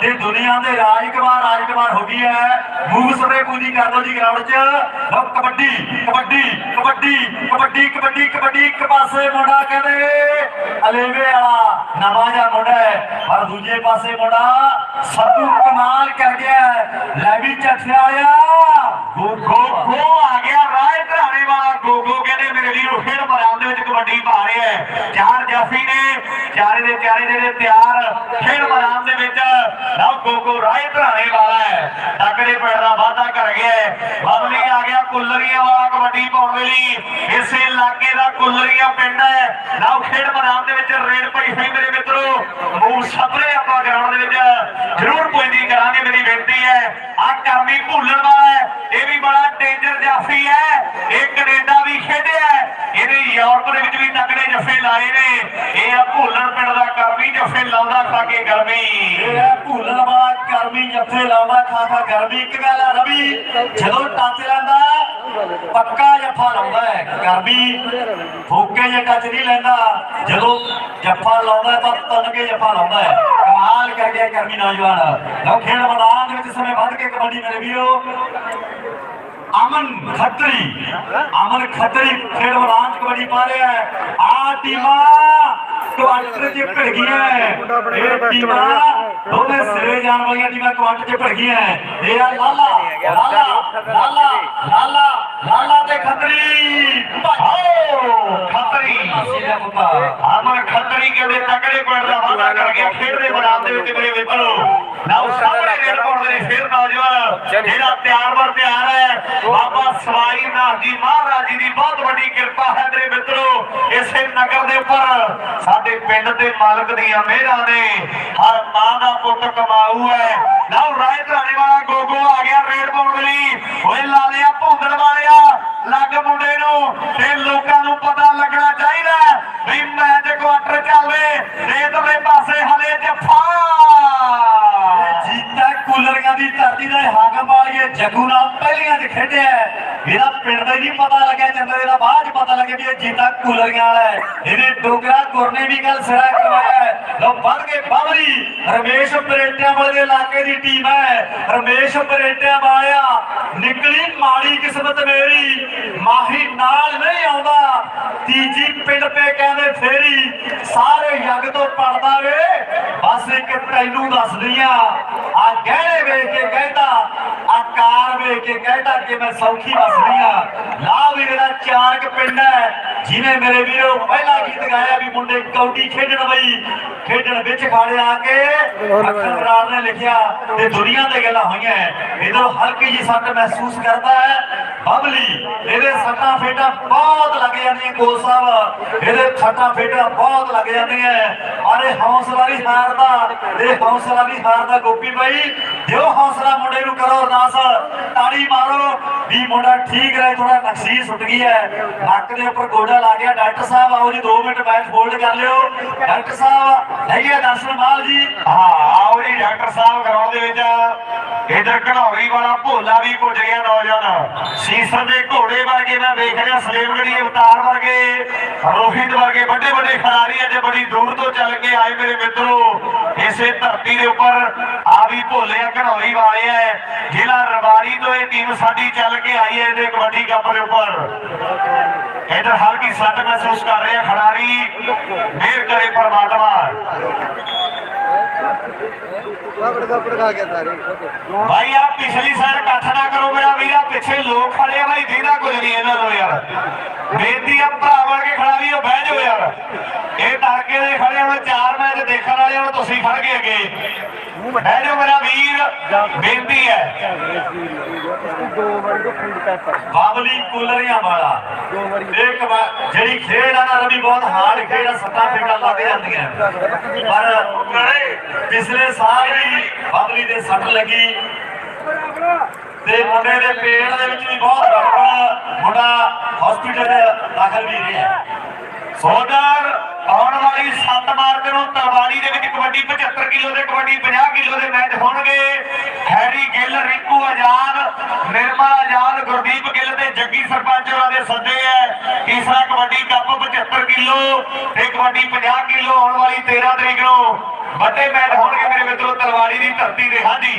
ਤੇ ਦੁਨੀਆ ਦੇ ਰਾਜਕੁਮਾਰ ਰਾਜਕੁਮਾਰ ਹੋ ਗਈ ਹੈ। ਮੂਵ ਸਪਰੇ ਪੂਰੀ ਕਰ ਦੋ ਜੀ ਗਰਾਊਂਡ 'ਚ। ਲਓ ਕਬੱਡੀ ਕਬੱਡੀ ਕਬੱਡੀ ਕਬੱਡੀ ਕਬੱਡੀ ਕਬੱਡੀ, ਇੱਕ ਪਾਸੇ ਮੁੰਡਾ ਕਹਿੰਦੇ, ਅਲੇਵੇ ਵਾਲਾ ਨਵਾਂ ਜਿਹਾ ਮੁੰਡਾ ਹੈ, ਪਰ ਦੂਜੇ ਪਾਸੇ ਮੁੰਡਾ ਸੱਤੂ ਕਮਾਲ ਕਰ ਗਿਆ ਹੈ। ਲੈ ਵੀ ਚੱਠਿਆ ਆ। ਗੋ ਗੋ ਆ ਗਿਆ ਰਾਏ ਧਰਾਣੇ ਵਾਲਾ ਗੋ ਕਹਿੰਦੇ ਮੇਰੇ ਵੀਰੋ ਖੇਡ ਮੈਦਾਨ ਦੇ ਵਿੱਚ ਕਬੱਡੀ ਪਾ ਰਿਹਾ ਹੈ। ਚਾਰ ਜਾਫੀ ਨੇ, ਚਾਰੇ ਦੇ ਚਾਰੇ ਜਿਹੜੇ ਤਿਆਰ ਖੇਡ ਮੈਦਾਨ ਦੇ ਵਿੱਚ ਲਓ ਗੋ ਰਾਏ ਧਰਾਣੇ ਵਾਲਾ ਹੈ। ਟੱਕਰੇ ਪੈਣ ਦਾ ਵਾਅਦਾ ਕਰ ਗਿਆ ਹੈ। ਬਬਲੀ ਆ ਗਿਆ, ਕੁੱਲਰੀਆਂ ਵਾਲਾ ਕਬੱਡੀ ਪਾਉਣ ਦੇ ਲਈ। ਇਸੇ ਇਲਾਕੇ ਦਾ ਕੁੱਲਰੀਆਂ ਪਿੰਡ ਹੈ। ਲਓ ਖੇਡ ਮੈਦਾਨ ਦੇ ਵਿੱਚ ਰੇਡ ਪਈ ਹੋਈ ਮੇਰੇ ਮਿੱਤਰੋ। ਮੂਲ ਸਪਰੇ ਆਪਾਂ ਗਰਾਊਂਡ ਦੇ ਵਿੱਚ ਜ਼ਰੂਰ ਪੁਆਇੰਟਿੰਗ ਕਰਾਂਗੇ ਮੇਰੀ ਬੇਨਤੀ ਹੈ। ਆ ਕਰਮੀ ਭੁੱਲਣ ਵਾਲਾ ਹੈ। ਇਹ ਵੀ ਬੜਾ ਡੇਂਜਰ ਜਾਫੀ ਹੈ। ਇਹ ਕੈਨੇਡਾ ਵੀ ਖੇਡਿਆ ਇਹਨੇ ਯੂਰਪ ਦੇ ਵਿੱਚ ਵੀ ਤਕੜੇ ਜੱਫੇ ਲਾਏ ਨੇ। ਇਹ ਆ ਭੁੱਲਣ ਪਿੰਡ ਦਾ ਕਰਮੀ ਜੱਫੇ ਲਾਉਂਦਾ ਖਾ ਕੇ ਗਰਮੀ। ਇਹ ਹੈ ਭੁੱਲਣ ਵਾਲਾ ਕਰਮੀ ਜੱਫੇ ਲਾਉਂਦਾ ਖਾ ਖਾ ਗਰਮੀ। ਇੱਕ ਗੱਲ ਆ ਰਵੀ, ਜਦੋਂ ਟੱਚ ਲੈਂਦਾ, ਪੱਕਾ ਜੱਫਾ ਲਾਉਂਦਾ ਹੈ। ਕਰਮੀ ਫੋਕੇ ਜੇ ਟੱਚ ਨਹੀਂ ਲੈਂਦਾ। ਜਦੋਂ ਜੱਫਾ ਲਾਉਂਦਾ ਤਾਂ ਤਨ ਕੇ ਜੱਫਾ ਲਾਉਂਦਾ ਹੈ। ਕਮਾਲ ਕਰ ਗਿਆ ਕਰਮੀ ਨੌਜਵਾਨ। ਲਓ, ਖੇਡ ਮੈਦਾਨ ਦੇ ਵਿੱਚ ਸਮੇਂ ਵੱਧ ਕੇ ਕਬੱਡੀ ਮੇਰੇ ਵੀਰੋ। ਅਮਨ ਖੱਤਰੀ ਅਮਨ ਖੱਤਰੀ ਖੇਡ ਮੈਦਾਨ 'ਚ ਕਬੱਡੀ ਪਾ ਰਿਹਾ ਹੈ। ਆ ਟੀਮਾਂ ਕੁਆਟਰ 'ਚ ਭਿੜ ਗਈਆਂ ਇਹ ਟੀਮਾਂ ਦੋਵੇਂ ਸਿਰੇ ਜਾਣ ਵਾਲੀਆਂ ਟੀਮਾਂ ਕੁਆਟਰ 'ਚ ਭਿੜ ਗਈਆਂ ਇਹ ਆ ਲਾਲਾ ਲਾਲਾ ਲਾਲਾ ਲਾਲਾ। ਲਾਲਾ ਤੇ ਖੱਤਰੀ ਆਓ ਖੱਤਰੀ। ਅਮਨ ਖੱਤਰੀ ਕਹਿੰਦੇ ਤਕੜੇ ਪੁਆਇੰਟ ਦਾ ਵਾਅਦਾ ਕਰ ਗਿਆ ਖੇਡ ਦੇ ਮੈਦਾਨ ਦੇ ਵਿੱਚ ਮੇਰੇ ਵੇਖੋ ਨਾ ਸਾਹਮਣੇ ਰੇਡ ਪਾਉਂਦੇ ਨੇ ਫੇਰ ਨੌਜਵਾਨ ਜਿਹੜਾ ਤਿਆਰ ਬਰ ਤਿਆਰ ਹੈ ਬਾਬਾ ਸਵਾਈ ਨਾਥ ਜੀ ਮਹਾਰਾਜ ਜੀ ਦੀ ਬਹੁਤ ਵੱਡੀ ਕਿਰਪਾ ਹੈ ਮੇਰੇ ਮਿੱਤਰੋ। ਇਸੇ ਨਗਰ ਦੇ ਉੱਪਰ ਸਾਡੇ ਪਿੰਡ ਦੇ ਮਾਲਕ ਦੀਆਂ ਮਿਹਰਾਂ ਨੇ ਹਰ ਮਾਂ ਦਾ ਪੁੱਤ ਕਮਾਊ ਹੈ। ਲਓ ਰਾਏ ਧਰਾਣੇ ਵਾਲਾ ਗੋਗੋ ਆ ਗਿਆ ਰੇਡ ਪਾਉਣ ਦੇ ਲਈ। ਓਏ ਲਾਲਿਆ ਭੌਂਦਣ ਵਾਲਿਆ ਲੱਗ ਮੁੰਡੇ ਨੂੰ ਤੇ ਲੋਕਾਂ ਨੂੰ ਪਤਾ ਲੱਗਣਾ ਚਾਹੀਦਾ ਵੀ ਮੈਚ ਕੁਆਟਰ ਚੱਲਵੇ ਤੇ ਪਾਸੇ ਹਲੇ ਜੱਫਾ ਜੀਤਾ ਕੂਲਰੀਆਂ ਦੀ ਧਰਤੀ ਦਾ ਹਾਕਮ ਵਾਲੀਏ ਜੱਗੂ ਨਾਲ ਪਹਿਲੀਆਂ 'ਚ ਖੇਡਿਆ ਇਹਦਾ ਪਿੰਡ ਦਾ ਹੀ ਨਹੀਂ ਪਤਾ ਲੱਗਿਆ ਚੰਦਰ ਇਹਦਾ ਬਾਅਦ 'ਚ ਪਤਾ ਲੱਗਿਆ ਵੀ ਇਹ ਜੀਤਾ ਕੂਲਰੀਆਂ ਵਾਲਾ ਹੈ। ਇਹਨੇ ਡੋਗਰਾ ਗੁਰ ਨੇ ਵੀ ਗੱਲ ਸਿਰਾ ਕਰਵਾਇਆ ਲੋ ਵੱਧ ਬਾਵਰੀ ਰਮੇਸ਼ ਪਰੇਟਿਆਂ ਵਾਲੇ ਇਲਾਕੇ ਦੀ ਟੀਮ ਹੈ। ਰਮੇਸ਼ ਪਰੇਟਿਆਂ ਵਾਲਿਆ, ਨਿਕਲੀ ਮਾੜੀ ਕਿਸਮਤ ਮੇਰੀ। ਮਾਹੀ ਨਾਲ ਨਹੀਂ ਆਉਂਦਾ। ਤੀਜੀ ਪਿੰਡ ਪੇ ਕਹਿੰਦੇ ਫੇਰੀ। ਸਾਰੇ ਜੱਗ ਤੋਂ ਪੜਦਾ ਵੇ। ਬਸ ਇੱਕ ਤੈਨੂੰ ਦੱਸਦੀ ਆ ਆ ਗਹਿਣੇ ਆ ਕਾਰ ਕੇ ਕਹਿੰਦਾ ਕਿ ਮੈਂ ਸੌਖੀ ਵਸਦੀ ਆ। ਲਾ ਵੀਰੇ ਦਾ ਚਾਰਕ ਪਿੰਡ ਹੈ। ਜਿਨੇ ਮੇਰੇ ਵੀਰੋ ਪਹਿਲਾ ਗੀਤ ਗਾਇਆ ਵੀ ਮੁੰਡੇ ਕੌਡੀ ਖੇਡਣ ਬਈ, ਖੇਡਣ ਵਿੱਚ ਖਾੜੇ ਆ ਕੇ ਅਖਤਰਾਰ ਨੇ ਲਿਖਿਆ ਤੇ ਦੁਨੀਆ ਤੇ ਗੱਲਾਂ ਹੋਈਆਂ ਇਧਰ ਹਲਕੀ ਜੀ ਸੱਟ ਮਹਿਸੂਸ ਕਰਦਾ ਹੈ ਬਬਲੀ, ਇਹਦੇ ਸੱਟਾਂ ਫੇਟਾਂ ਬਹੁਤ ਲੱਗ ਜਾਂਦੀਆਂ ਕੋਲ ਸਾਹਿਬ। ਇਹਦੇ ਸੱਟਾਂ ਫੇਟਾਂ ਬਹੁਤ ਲੱਗ ਜਾਂਦੀਆਂ ਪਰ ਇਹ ਹੌਸਲਾ ਨਹੀਂ ਹਾਰਦਾ, ਇਹ ਹੌਸਲਾ ਵੀ ਹਾਰਦਾ ਗੋਪੀ ਬਾਈ। ਦਿਓ ਹੌਸਲਾ ਮੁੰਡੇ ਨੂੰ ਕਰੋ ਅਰਦਾਸ, ਤਾੜੀ ਮਾਰੋ, ਵੀ ਮੁੰਡਾ ਠੀਕ ਰਹੇ ਥੋੜਾ ਨਕਸੀਰ ਸੁੱਟ ਗਈ ਹੈ। ਨੱਕ ਦੇ ਉੱਪਰ ਗੋਡਾ ਲਾ ਗਿਆ, ਡਾਕਟਰ ਸਾਹਿਬ ਆਓ ਜੀ 2 ਮਿੰਟ ਮੈਚ ਹੋਲਡ ਕਰ ਲਿਓ। ਡਾਕਟਰ ਸਾਹਿਬ ਹੈਗੇ ਦਰਸ਼ਨ ਮਾਲ ਜੀ। ਹਾਂ ਡਾਕਟਰ ਸਾਹਿਬ ਗਰਾਊਂਡ ਦੇ ਵਿੱਚ ਇਧਰ ਘਨੌਰੀ ਵਾਲਾ ਭੋਲਾ ਵੀ ਪੁੱਜ ਗਿਆ ਨੌਜਵਾਨ। ਸੀਸਰ ਦੇ ਘੋੜੇ ਵਰਗੇ ਮੈਂ ਵੇਖ ਰਿਹਾ ਸਲੇਮਗੜੀ ਅਵਤਾਰ ਵਰਗੇ, ਰੋਹਿਤ ਵਰਗੇ ਵੱਡੇ ਵੱਡੇ ਖਿਡਾਰੀ ਅੱਜ ਬੜੀ ਦੂਰ ਤੋਂ ਚੱਲ ਕੇ ਆਏ ਮੇਰੇ ਮਿੱਤਰੋ। ਇਸੇ ਧਰਤੀ ਦੇ ਉੱਪਰ ਆ ਵੀ ਭੋਲਿਆ ਘਨੌਰੀ ਵਾਲੇ ਐ ਜ਼ਿਲ੍ਹਾ ਰਵਾੜੀ ਤੋਂ ਇਹ ਟੀਮ ਸਾਡੀ ਚੱਲ ਕੇ ਆਈ ਹੈ ਇਹਦੇ ਕਬੱਡੀ ਕੱਪ ਦੇ ਉੱਪਰ। ਇਧਰ ਹਲਕੀ ਸੱਟ ਮਹਿਸੂਸ ਕਰ ਰਿਹਾ ਖਿਡਾਰੀ। ਮਿਹਰ ਕਰੇ ਪਰਮਾਤਮਾ। ਭਾਈ ਆ ਪਿਛਲੀ ਸਾਈਡ ਇਕੱਠ ਨਾ ਕਰੋ ਮੇਰਾ ਵੀਰਾ, ਪਿੱਛੇ ਲੋਕ ਖੜੇ ਆ ਭਾਈ ਦੀਦਾ ਕੁਝ ਨਹੀਂ ਇਹਨਾਂ ਨੂੰ ਯਾਰ। ਬੇਦੀ ਆ, ਭਰਾ ਬਣ ਕੇ ਖੜਾ ਵੀ ਉਹ ਬਹਿ ਜਾਓ ਯਾਰ। ਇਹ ਟਾਕੇ ਦੇ ਖੜੇ ਹੁਣ ਚਾਰ ਮੈਚ ਦੇਖਣ ਤੁਸੀਂ ਖੜ ਗਏ ਅੱਗੇ। ਬਹਿ ਮੇਰਾ ਵੀਰ, ਬੇਨਤੀ ਹੈ। ਬਾਬਲੀ ਕੁਲਰੀਆਂ ਵਾਲਾ। ਇੱਕ ਵਾਰ ਜਿਹੜੀ ਖੇਡ ਆ ਨਾ ਰਵੀ ਬਹੁਤ ਹਾਰਡ ਖੇਡ ਆ, ਸੱਤਾਂ ਫੇਟਾਂ ਲੱਗ ਜਾਂਦੀਆਂ। ਪਰ ਪਿਛਲੇ ਸਾਲ ਵੀ ਬਾਬਲੀ ਦੇ ਸੱਟ ਲੱਗੀ। ਤੇ ਮੁੰਡੇ ਦੇ ਪੇਟ ਦੇ ਵਿੱਚ ਵੀ ਬਹੁਤ ਗੜਬੜ ਮੁੰਡਾ ਹਸਪੀਟਲ ਦਾਖਲ ਵੀ ਰਿਹਾ। ਸੋਦਰ ਆਉਣ ਵਾਲੀ 7 ਮਾਰਚ ਨੂੰ ਤਲਵਾੜੀ ਦੇ ਵਿੱਚ ਕਬੱਡੀ 75 ਕਿਲੋ ਦੇ ਕਬੱਡੀ 50 ਕਿਲੋ ਦੇ ਮੈਚ ਹੋਣਗੇ। ਹੈਰੀ ਗਿੱਲ, ਰਿੰਕੂ ਆਜ਼ਾਦ, ਨਿਰਮਲ ਆਜ਼ਾਦ, ਗੁਰਦੀਪ ਗਿੱਲ ਤੇ ਜੱਗੀ ਸਰਪੰਚ ਉਹਨਾਂ ਦੇ ਸੱਦੇ ਹੈ ਤੀਸਰਾ ਕਬੱਡੀ ਕੱਪ 75 ਕਿਲੋ ਤੇ ਕਬੱਡੀ 50 ਕਿਲੋ ਆਉਣ ਵਾਲੀ 13 ਤਰੀਕ ਨੂੰ ਵੱਡੇ ਮੈਚ ਹੋਣਗੇ ਮੇਰੇ ਮਿੱਤਰੋ ਤਲਵਾੜੀ ਦੀ ਧਰਤੀ ਤੇ। ਹਾਂਜੀ।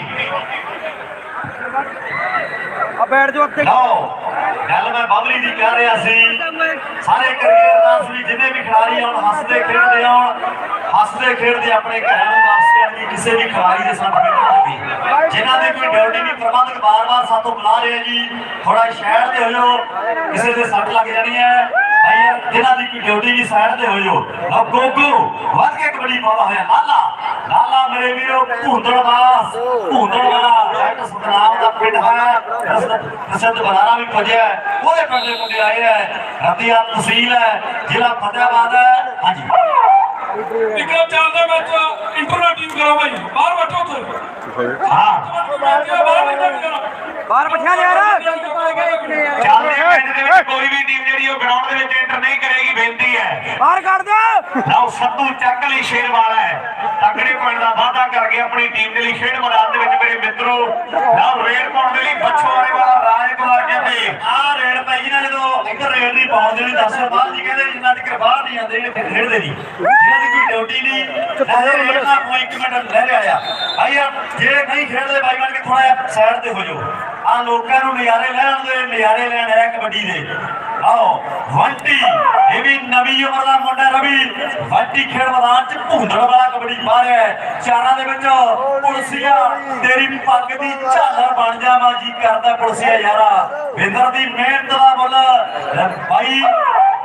ਆ ਬੈਠ ਜਾਓ ਉੱਥੇ ਲਓ, ਗੱਲ ਮੈਂ ਬਬਲੀ ਦੀ ਕਹਿ ਰਿਹਾ ਸੀ। ਸਾਰੇ ਕਰੀਅਰ ਦਾ ਵੀ ਜਿੰਨੇ ਵੀ ਖਿਡਾਰੀ ਆਉਣ, ਹੱਸਦੇ ਖੇਡਦੇ ਆਉਣ, ਹੱਸਦੇ ਖੇਡਦੇ ਆਪਣੇ ਘਰਾਂ ਨੂੰ ਵਾਪਸ ਆਉਣ ਦੀ ਕਿਸੇ ਵੀ ਖਿਡਾਰੀ ਦੇ ਸੱਟ ਨਹੀਂ ਲੱਗੀ ਜਿਨ੍ਹਾਂ ਦੇ ਕੋਈ ਡਿਊਟੀ ਨਹੀਂ, ਪ੍ਰਬੰਧਕ ਬਾਰ-ਬਾਰ ਸਾਤੋਂ ਬੁਲਾ ਰਹੇ ਜੀ। ਥੋੜਾ ਸ਼ਹਿਰ ਤੇ ਹੋ ਜਾਓ ਕਿਸੇ ਦੇ ਸੱਟ ਲੱਗ ਜਾਣੀ ਹੈ। ਭਾਈ ਯਾਰ, ਜਿਨ੍ਹਾਂ ਦੀ ਕੋਈ ਡਿਊਟੀ ਨਹੀਂ ਸਾਈਡ ਤੇ ਹੋ। ਜਾਓ ਲਓ ਗੋਗੂ ਵੱਧ ਕੇ ਕਬੱਡੀ ਪਾਵਾ ਹੋਇਆ ਲਾਲਾ। ਲਾਲਾ ਮੇਰੇ ਵੀਰੋ ਭੁੰਦੜਵਾਸ ਭੁੰਦੜਵਾਲਾ ਡਾਕਟਰ ਸਤਨਾਮ ਦਾ ਪਿੰਡ ਹੈ। ਪ੍ਰਸਿੱਧ ਬਲਾਰਾ ਵੀ ਪੁੱਜਿਆ ਹੈ। ਉਹਦੇ ਪਿੰਡ ਦੇ ਮੁੰਡੇ ਆਏ ਹੈ। ਰਤੀਆ ਤਹਿਸੀਲ ਹੈ ਜ਼ਿਲ੍ਹਾ ਫਤਿਆਬਾਦ ਹੈ। ਹਾਂਜੀ। ਵਿਕਰਮ ਚਾਲ ਦੇ ਵਿੱਚ ਇੰਟਰਨੈਟ ਟੀਮ ਕਰੋ ਭਾਈ। ਬਾਹਰ ਬੈਠੋ ਉੱਥੇ। ਹਾਂ ਬਾਹਰ ਨਿਕਲੋ ਬਾਹਰ ਬਿਠਾ ਯਾਰ। ਚੱਲਦੇ ਪਿੰਡ ਦੇ ਵਿੱਚ ਕੋਈ ਵੀ ਟੀਮ ਜਿਹੜੀ ਉਹ ਗਰਾਊਂਡ ਦੇ ਵਿੱਚ ਐਂਟਰ ਨਹੀਂ ਕਰੇਗੀ ਬੇਨਤੀ ਹੈ। ਬਾਹਰ ਕੱਢ ਦਿਓ। ਲਓ ਸੱਤੂ ਚੱਕ ਲਈ ਸ਼ੇਰ ਵਾਲਾ ਹੈ। ਤਕੜੇ ਪਿੰਡ ਦਾ ਵਾਅਦਾ ਕਰਕੇ ਆਪਣੀ ਟੀਮ ਦੇ ਲਈ ਖੇਡ ਮੈਦਾਨ ਦੇ ਵਿੱਚ ਮੇਰੇ ਮਿੱਤਰੋ ਲਓ ਰੇਡ ਪਾਉਣ ਦੇ ਲਈ ਬੱਛੋਆਰੇ ਵਾਲਾ ਰਾਜਕੁਮਾਰ ਕਹਿੰਦੇ ਆਹ ਰੇਡ ਭਾਈ ਨਾ ਜਦੋਂ ਇੱਧਰ ਰੇਡ ਨਹੀਂ ਪਾਉਂਦੇ ਨਹੀਂ ਦੱਸ ਬਾਅਦ ਜੀ ਕਹਿੰਦੇ ਜਿੰਨਾ ਚਿਰ ਬਾਹਰ ਨਹੀਂ ਆਉਂਦੇ ਇਹ ਖੇਡਦੇ ਨਹੀਂ ਜਿਹਨਾਂ ਦੀ ਕੋਈ ਡਿਊਟੀ ਨਹੀਂ ਕੋਈ ਇੱਕ ਮਿੰਟ ਲੈ ਲਿਆ ਭਾਈ ਯਾਰ ਨਹੀਂ ਖੇਡਦੇ ਬਾਈ ਬਣ ਕੇ ਥੋੜਾ ਸਾਈਡ ਤੇ ਹੋ ਜਾਓ। ਆ ਲੋਕਾਂ ਨੂੰ ਨਜ਼ਾਰੇ ਲੈਣ ਦੇ, ਨਜ਼ਾਰੇ ਲੈਣ ਆਇਆ ਕਬੱਡੀ ਦੇ। ਆਓ ਵੰਟੀ ਇਹ ਵੀ ਨਵੀਂ ਉਮਰ ਦਾ ਮੁੰਡਾ ਰਵੀ। ਵੰਟੀ ਖੇਡ ਮੈਦਾਨ ਚ ਭੁੰਦੜ ਵਾਲਾ ਕਬੱਡੀ ਪਾ ਰਿਹਾ ਹੈ। ਚਾਰਾਂ ਦੇ ਵਿੱਚ ਪੁਲਸੀਆ, ਤੇਰੀ ਪੱਗ ਦੀ ਝਾਲਰ ਬਣ ਜਾ ਜਾਵਾਂ ਜੀ ਕਰਦਾ ਪੁਲਸੀਆ ਯਾਰਾ। ਵਿੰਦਰ ਦੀ ਮਿਹਨਤ ਦਾ ਮੁੱਲ। ਬਾਈ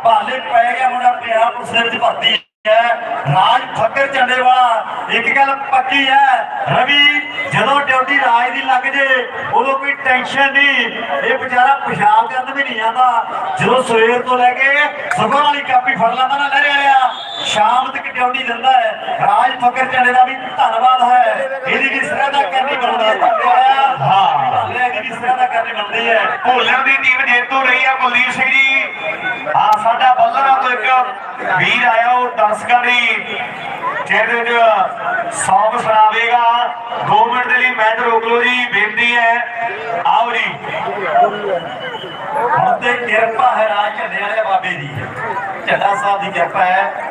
ਭਾਲੇ ਪੈ ਗਿਆ ਮੁੰਡਾ ਪਿਆ ਪੁਲਿਸ ਵਿੱਚ ਭਰਤੀ। ਰਾਜ ਫੱਕਰ ਝੰਡੇ ਵਾਲਾ ਇੱਕ ਗੱਲ ਪੱਕੀ ਹੈ, ਰਵੀ, ਜਦੋਂ ਡਿਊਟੀ ਰਾਜ ਦੀ ਲੱਗ ਜੇ, ਉਦੋਂ ਕੋਈ ਟੈਨਸ਼ਨ ਨਹੀਂ। ਇਹ ਵਿਚਾਰਾ ਪਿਸ਼ਾਬ ਕਰਨ ਵੀ ਨਹੀਂ ਆਉਂਦਾ। ਜਦੋਂ ਸਵੇਰ ਤੋਂ ਲੈ ਕੇ ਸਵੇਰ ਵਾਲੀ ਕਾਪੀ ਫੜ ਲੈਂਦਾ ਨਾ ਲਹਿਰੇ ਵਾਲਿਆ, ਸ਼ਾਮ ਤੱਕ ਡਿਊਟੀ ਦਿੰਦਾ ਹੈ। ਰਾਜ ਫੱਕਰ ਝੰਡੇ ਦਾ ਵੀ ਧੰਨਵਾਦ ਹੈ। ਇਹਦੀ ਵੀ ਸਰਦਾ ਕਰਨੀ ਬਣਦੀ ਹੈ। ਹਾਂ। ਇਹਦੀ ਵੀ ਸਰਦਾ ਦੀ ਟੀਮ ਜੇਤੂ ਰਹੀ ਆ ਕੁਲਦੀਪ ਸਿੰਘ ਜੀ। ਆ ਸਾਡਾ ਬੱਲਰਾਂ ਤੋਂ ਇੱਕ ਵੀਰ ਆਇਆ, ਉਹ ਦਰਸ਼ਕਾਂ ਦੀ ਜਿਹਦੇ ਚ ਸੌਂਗ ਸੁਣਾਵੇਗਾ। 2 ਮਿੰਟ ਦੇ ਲਈ ਮੈਚ ਰੋਕ ਲਓ ਜੀ, ਬੇਨਤੀ ਹੈ। ਆਓ ਜੀ। ਹੁਣ ਤੇ ਕਿਰਪਾ ਹੈ ਰਾਜ ਝੰਡੇ ਵਾਲੇ ਬਾਬੇ ਦੀ। ਝੰਡਾ ਸਾਹਿਬ ਦੀ ਕਿਰਪਾ ਹੈ।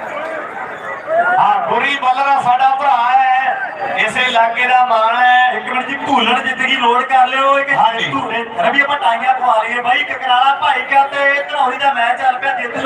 ਆ ਗੁਰੀ ਬੱਲਰਾ ਸਾਡਾ ਭਰਾ ਹੈ। ਇਸੇ ਇਲਾਕੇ ਦਾ ਮਾਣ ਹੈ। ਇੱਕ ਮਿੰਟ ਜੀ ਭੂਲਣ ਜ਼ਿੰਦਗੀ ਲੋਡ ਕਰ ਲਿਓ। ਇੱਕ ਹਾਂਜੀ। ਰਵੀ ਆਪਾਂ ਟਾਈਆਂ ਪਵਾ ਲਈਏ ਬਾਈ। ਕਕਰਾਲਾ ਭਾਈ ਕਾ ਤੇ ਧਨੌਰੀ ਦਾ ਮੈਚ ਚੱਲ ਪਿਆ। ਜੇਤੂ